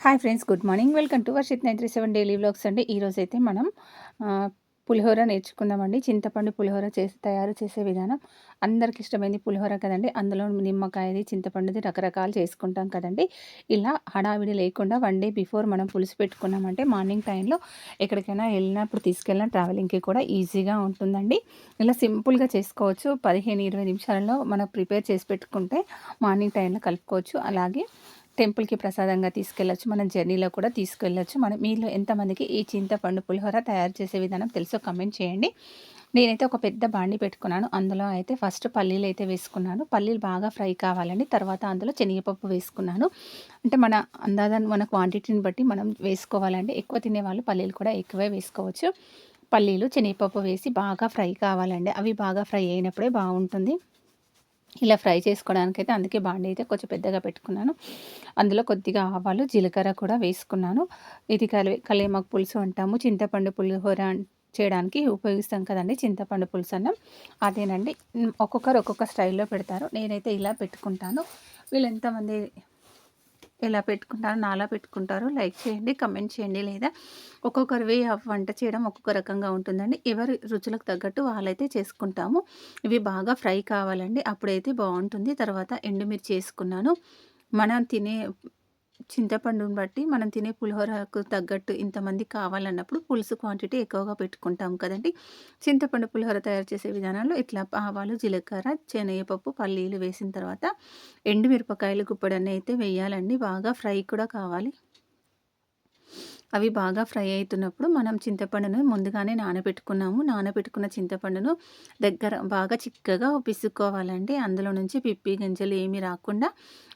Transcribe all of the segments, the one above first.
Hi friends good morning welcome to Varshith nine three seven daily vlogs అండి. ఈరోజు అయితే మనం పులిహోర నేర్చుకుందామండి. చింతపండు పులిహోర చేసి తయారు చేసే విధానం. అందరికి ఇష్టమైంది పులిహోర కదండి. అందులో నిమ్మకాయది చింతపండుది రకరకాలు చేసుకుంటాం కదండి. ఇలా హడావిడి లేకుండా వన్ డే బిఫోర్ మనం పులుసు పెట్టుకున్నామంటే మార్నింగ్ టైంలో ఎక్కడికైనా వెళ్ళినప్పుడు తీసుకెళ్ళిన ట్రావెలింగ్కి కూడా ఈజీగా ఉంటుందండి. ఇలా సింపుల్గా చేసుకోవచ్చు. పదిహేను ఇరవై నిమిషాలలో మనం ప్రిపేర్ చేసి పెట్టుకుంటే మార్నింగ్ టైంలో కలుపుకోవచ్చు. అలాగే టెంపుల్కి ప్రసాదంగా తీసుకెళ్ళచ్చు మనం జర్నీలో కూడా తీసుకెళ్ళచ్చు. మనం మీలో ఎంతమందికి ఈ చింతపండు పులిహోర తయారు చేసే విధానం తెలుసో కమెంట్ చేయండి. నేనైతే ఒక పెద్ద బాండి పెట్టుకున్నాను. అందులో అయితే ఫస్ట్ పల్లీలు అయితే వేసుకున్నాను. పల్లీలు బాగా ఫ్రై కావాలండి. తర్వాత అందులో శనగపప్పు వేసుకున్నాను. అంటే మన అందాజాన్ని మన క్వాంటిటీని బట్టి మనం వేసుకోవాలండి. ఎక్కువ తినేవాళ్ళు పల్లీలు కూడా ఎక్కువే వేసుకోవచ్చు. పల్లీలు శనగపప్పు వేసి బాగా ఫ్రై కావాలండి. అవి బాగా ఫ్రై అయినప్పుడే బాగుంటుంది. ఇలా ఫ్రై చేసుకోవడానికి అయితే అందుకే బాండి అయితే కొంచెం పెద్దగా పెట్టుకున్నాను. అందులో కొద్దిగా ఆవాలు జీలకర్ర కూడా వేసుకున్నాను. ఇది కలి కలేమాకు పులుసు అంటాము. చింతపండు పులిహోర చేయడానికి ఉపయోగిస్తాం కదండి చింతపండు పులుసు అన్నం. అదేనండి. ఒక్కొక్కరు ఒక్కొక్క స్టైల్లో పెడతారు. నేనైతే ఇలా పెట్టుకుంటాను. వీళ్ళు ఎంతమంది ఎలా పెట్టుకుంటారో నాలా పెట్టుకుంటారో లైక్ చేయండి కమెంట్ చేయండి లేదా ఒక్కొక్కరి వే వంట చేయడం ఒక్కొక్క రకంగా ఉంటుందండి. ఎవరి రుచులకు తగ్గట్టు వాళ్ళైతే చేసుకుంటాము. ఇవి బాగా ఫ్రై కావాలండి. అప్పుడైతే బాగుంటుంది. తర్వాత ఎండుమిర్చి చేసుకున్నాను మనం తినే చింతపండుని బట్టి మనం తినే పులిహోరకు తగ్గట్టు ఇంతమంది కావాలన్నప్పుడు పులుసు క్వాంటిటీ ఎక్కువగా పెట్టుకుంటాం కదండి. చింతపండు పులిహోర తయారు చేసే విధానంలో ఇట్లా ఆవాలు జీలకర్ర శనగపప్పు పల్లీలు వేసిన తర్వాత ఎండుమిరపకాయలు గుప్పడన్నీ అయితే వేయాలండి. బాగా ఫ్రై కూడా కావాలి. అవి బాగా ఫ్రై అవుతున్నప్పుడు మనం చింతపండును ముందుగానే నానబెట్టుకున్నాము. నానబెట్టుకున్న చింతపండును దగ్గర బాగా చిక్కగా పిసుక్కోవాలండి. అందులో నుంచి పిప్పి గింజలు ఏమీ రాకుండా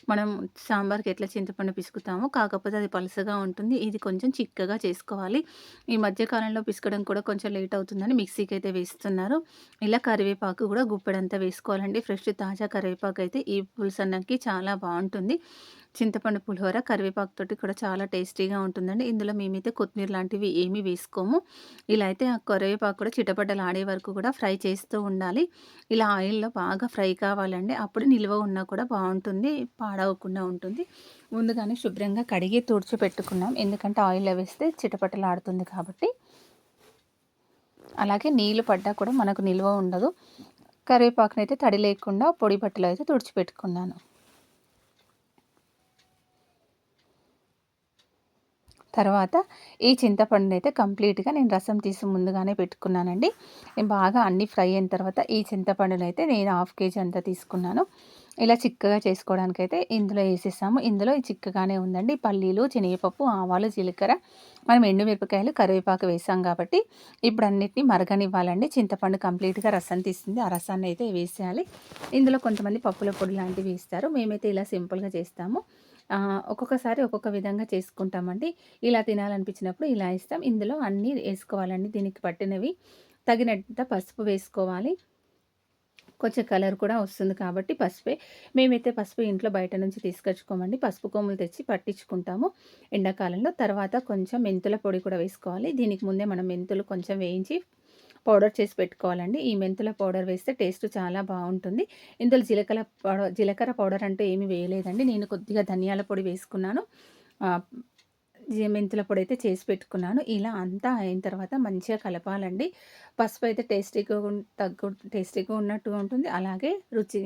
మనం సాంబార్కి ఎట్లా చింతపండు పిసుకుతామో కాకపోతే అది పలుసగా ఉంటుంది. ఇది కొంచెం చిక్కగా చేసుకోవాలి. ఈ మధ్యకాలంలో పిసుకడం కూడా కొంచెం లేట్ అవుతుందని మిక్సీకి అయితే వేస్తున్నారు. ఇలా కరివేపాకు కూడా గుప్పెడంతా వేసుకోవాలండి. ఫ్రెష్ తాజా కరివేపాకు అయితే ఈ పులుసన్నకి చాలా బాగుంటుంది. చింతపండు పులిహోర కరివేపాకుతోటి కూడా చాలా టేస్టీగా ఉంటుందండి. ఇందులో మేమైతే కొత్తిమీర లాంటివి ఏమీ వేసుకోము. ఇలా అయితే ఆ కరివేపాకు కూడా చిటపటలు ఆడే వరకు కూడా ఫ్రై చేస్తూ ఉండాలి. ఇలా ఆయిల్లో బాగా ఫ్రై కావాలండి. అప్పుడు నిల్వ ఉన్నా కూడా బాగుంటుంది పాడవకుండా ఉంటుంది. ముందుగానే శుభ్రంగా కడిగి తుడిచి పెట్టుకున్నాం. ఎందుకంటే ఆయిల్లో వేస్తే చిటపటలు ఆడుతుంది కాబట్టి. అలాగే నీళ్ళు పడ్డా కూడా మనకు నిల్వ ఉండదు. కరివేపాకునైతే తడి లేకుండా పొడి బట్టలు అయితే తుడిచిపెట్టుకున్నాను తర్వాత ఈ చింతపండుని అయితే కంప్లీట్గా నేను రసం తీసి ముందుగానే పెట్టుకున్నానండి. బాగా అన్ని ఫ్రై అయిన తర్వాత ఈ చింతపండుని అయితే నేను హాఫ్ కేజీ అంతా తీసుకున్నాను. ఇలా చిక్కగా చేసుకోవడానికి అయితే ఇందులో వేసేసాము. ఇందులో చిక్కగానే ఉందండి. పల్లీలు శనగపప్పు ఆవాలు జీలకర్ర మనం ఎండుమిరపకాయలు కరివేపాకు వేసాం కాబట్టి ఇప్పుడు అన్నిటిని మరగనివ్వాలండి. చింతపండు కంప్లీట్గా రసం తీస్తుంది ఆ రసాన్ని అయితే వేసేయాలి. ఇందులో కొంతమంది పప్పుల పొడి లాంటివి వేస్తారు. మేమైతే ఇలా సింపుల్గా చేస్తాము. ఒక్కొక్కసారి ఒక్కొక్క విధంగా చేసుకుంటామండి. ఇలా తినాలనిపించినప్పుడు ఇలా ఇస్తాం. ఇందులో అన్నీ వేసుకోవాలండి. దీనికి పట్టినవి తగినంత పసుపు వేసుకోవాలి. కొంచెం కలర్ కూడా వస్తుంది కాబట్టి పసుపే. మేమైతే పసుపు ఇంట్లో బయట నుంచి తీసుకొచ్చుకోమండి. పసుపు కొమ్ములు తెచ్చి పట్టించుకుంటాము ఎండాకాలంలో. తర్వాత కొంచెం మెంతుల పొడి కూడా వేసుకోవాలి. దీనికి ముందే మనం మెంతులు కొంచెం వేయించి పౌడర్ చేసి పెట్టుకోవాలండి. ఈ మెంతుల పౌడర్ వేస్తే టేస్ట్ చాలా బాగుంటుంది. ఇందులో జీలకర్ర పౌడర్ జీలకర్ర పౌడర్ అంటే ఏమీ వేయలేదండి. నేను కొద్దిగా ధనియాల పొడి వేసుకున్నాను. మెంతుల పొడి అయితే చేసి పెట్టుకున్నాను. ఇలా అంతా అయిన తర్వాత మంచిగా కలపాలండి. పసుపు అయితే టేస్టీగా తగ్గు టేస్టీగా ఉన్నట్టుగా ఉంటుంది. అలాగే రుచి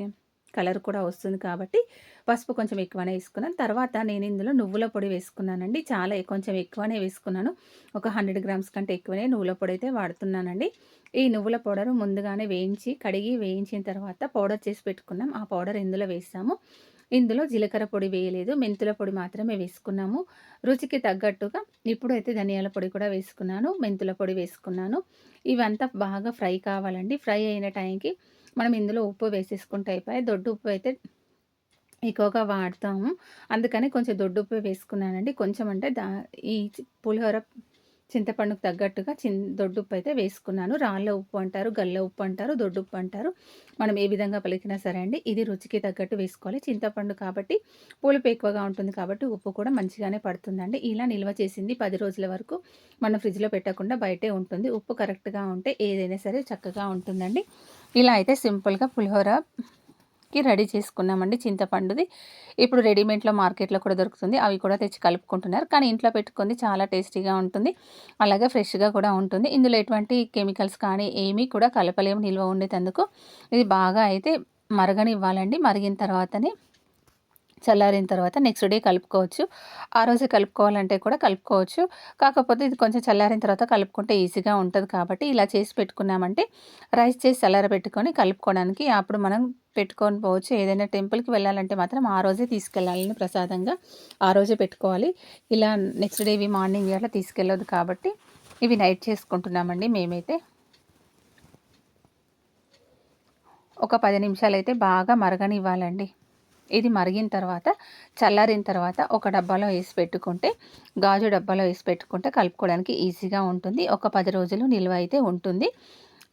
కలర్ కూడా వస్తుంది కాబట్టి పసుపు కొంచెం ఎక్కువనే వేసుకున్నాను. తర్వాత నేను ఇందులో నువ్వుల పొడి వేసుకున్నానండి. చాలా కొంచెం ఎక్కువనే వేసుకున్నాను. ఒక హండ్రెడ్ గ్రామ్స్ కంటే ఎక్కువనే నువ్వుల పొడి అయితే వాడుతున్నానండి. ఈ నువ్వుల పౌడర్ ముందుగానే వేయించి కడిగి వేయించిన తర్వాత పౌడర్ చేసి పెట్టుకున్నాం. ఆ పౌడర్ ఇందులో వేసాము. ఇందులో జీలకర్ర పొడి వేయలేదు. మెంతుల పొడి మాత్రమే వేసుకున్నాము. రుచికి తగ్గట్టుగా ఇప్పుడైతే ధనియాల పొడి కూడా వేసుకున్నాను. మెంతుల పొడి వేసుకున్నాను. ఇవంతా బాగా ఫ్రై కావాలండి. ఫ్రై అయిన టైంకి మనం ఇందులో ఉప్పు వేసేసుకుంటే అయిపోయి దొడ్డు ఉప్పు అయితే ఎక్కువగా వాడతాము. అందుకని కొంచెం దొడ్డు ఉప్పు వేసుకున్నానండి. కొంచెం అంటే దా ఈ పులిహోర చింతపండుకు తగ్గట్టుగా చిన్ దొడ్డుప్పు అయితే వేసుకున్నాను. రాళ్ళ ఉప్పు అంటారు గల్ల ఉప్పు అంటారు దొడ్డుప్పు అంటారు. మనం ఏ విధంగా పలికినా సరే అండి ఇది రుచికి తగ్గట్టు వేసుకోవాలి. చింతపండు కాబట్టి పులుపు ఎక్కువగా ఉంటుంది కాబట్టి ఉప్పు కూడా మంచిగానే పడుతుందండి. ఇలా నిల్వ చేసింది పది రోజుల వరకు మనం ఫ్రిడ్జ్లో పెట్టకుండా బయటే ఉంటుంది. ఉప్పు కరెక్ట్గా ఉంటే ఏదైనా సరే చక్కగా ఉంటుందండి. ఇలా అయితే సింపుల్గా పులిహోర కి రెడీ చేసుకున్నామండి చింతపండుది. ఇప్పుడు రెడీమేడ్లో మార్కెట్లో కూడా దొరుకుతుంది. అవి కూడా తెచ్చి కలుపుకుంటున్నారు. కానీ ఇంట్లో పెట్టుకుంది చాలా టేస్టీగా ఉంటుంది. అలాగే ఫ్రెష్గా కూడా ఉంటుంది. ఇందులో ఎటువంటి కెమికల్స్ కానీ ఏమీ కూడా కలపలేము. నిల్వ ఉండేటందుకు. ఇది బాగా అయితే మరగనివ్వాలండి. మరిగిన తర్వాతనే చల్లారిన తర్వాత నెక్స్ట్ డే కలుపుకోవచ్చు. ఆ రోజే కలుపుకోవాలంటే కూడా కలుపుకోవచ్చు. కాకపోతే ఇది కొంచెం చల్లారిన తర్వాత కలుపుకుంటే ఈజీగా ఉంటుంది కాబట్టి ఇలా చేసి పెట్టుకున్నామంటే రైస్ చేసి చల్లార పెట్టుకొని కలుపుకోవడానికి అప్పుడు మనం పెట్టుకొని పోవచ్చు. ఏదైనా టెంపుల్కి వెళ్ళాలంటే మాత్రం ఆ రోజే తీసుకెళ్ళాలని ప్రసాదంగా ఆ రోజే పెట్టుకోవాలి. ఇలా నెక్స్ట్ డే ఇవి మార్నింగ్ అట్లా తీసుకెళ్ళదు కాబట్టి ఇవి నైట్ చేసుకుంటున్నామండి మేమైతే. ఒక పది నిమిషాలు అయితే బాగా మరగనివ్వాలండి. ఇది మరిగిన తర్వాత చల్లారిన తర్వాత ఒక డబ్బాలో వేసి పెట్టుకుంటే గాజు డబ్బాలో వేసి పెట్టుకుంటే కలుపుకోవడానికి ఈజీగా ఉంటుంది. ఒక పది రోజులు నిల్వ అయితే ఉంటుంది.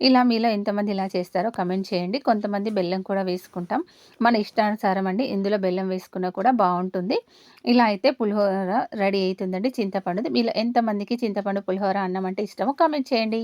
ఇలా మీలో ఎంతమంది ఇలా చేస్తారో కమెంట్ చేయండి. కొంతమంది బెల్లం కూడా వేసుకుంటాం. మన ఇష్టానుసారం అండి ఇందులో బెల్లం వేసుకున్నా కూడా బాగుంటుంది. ఇలా అయితే పులిహోర రెడీ అవుతుందండి చింతపండుది. మీలో ఎంతమందికి చింతపండు పులిహోర అన్నం అంటే ఇష్టమో కమెంట్ చేయండి.